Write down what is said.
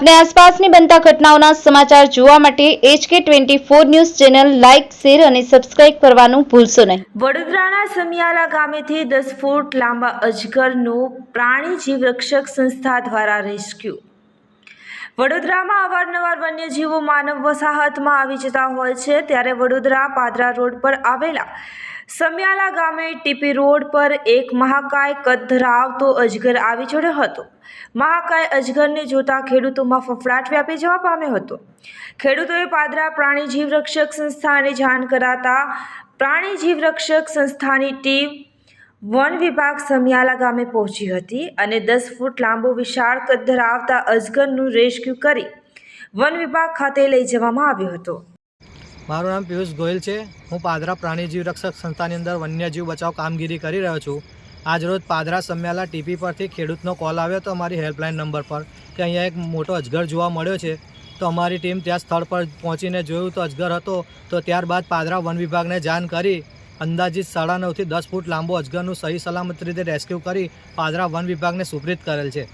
આપને આસપાસની બનતા ઘટનાઓના સમાચાર જોવા માટે HK twenty four news channel like share અને સબસ્ક્રાઇબ કરવાનું ભૂલશો નહીં. વડોદરાના સમિયાલા ગામેથી દસ ફૂટ લાંબા અજગરનું પ્રાણી જીવ રક્ષક સંસ્થા દ્વારા રેસ્ક્યુ. વડોદરામાં અવારનવાર વન્યજીવો માનવ વસાહતમાં આવી જતા હોય છે, ત્યારે વડોદરા પાદરા રોડ પર આવેલા સમિયાલા ગામે ટીપી રોડ પર એક મહાકાય કદ ધરાવતો અજગર આવી ચડ્યો હતો. મહાકાય અજગરને જોતા ખેડૂતોમાં ફફડાટ વ્યાપી જવા પામ્યો હતો. ખેડૂતોએ પાદરા પ્રાણી જીવરક્ષક સંસ્થાને જાણ કરાતા પ્રાણી જીવરક્ષક સંસ્થાની ટીમ વન વિભાગ સમિયાલા ગામે પહોંચી હતી અને દસ ફૂટ લાંબો વિશાળ કદ ધરાવતા અજગરનું રેસ્ક્યુ કરી વન વિભાગ ખાતે લઈ જવામાં આવ્યો હતો. મારું નામ પિયુષ ગોયલ છે. હું પાદરા પ્રાણીજીવ રક્ષક સંસ્થાની અંદર વન્યજીવ બચાવ કામગીરી કરી રહ્યો છું. આજરોજ પાદરા સમ્યાલા ટીપી પરથી ખેડૂતનો કોલ આવ્યો હતો અમારી હેલ્પલાઇન નંબર પર કે અહીંયા એક મોટો અજગર જોવા મળ્યો છે. તો અમારી ટીમ ત્યાં સ્થળ પર પહોંચીને જોયું તો અજગર હતો તો ત્યારબાદ પાદરા વન વિભાગને જાણ કરી અંદાજિત સાડા નવથી દસ ફૂટ લાંબો અજગરનું સહી સલામત રીતે રેસ્ક્યુ કરી પાદરા વન વિભાગને સુપ્રિત કરેલ છે.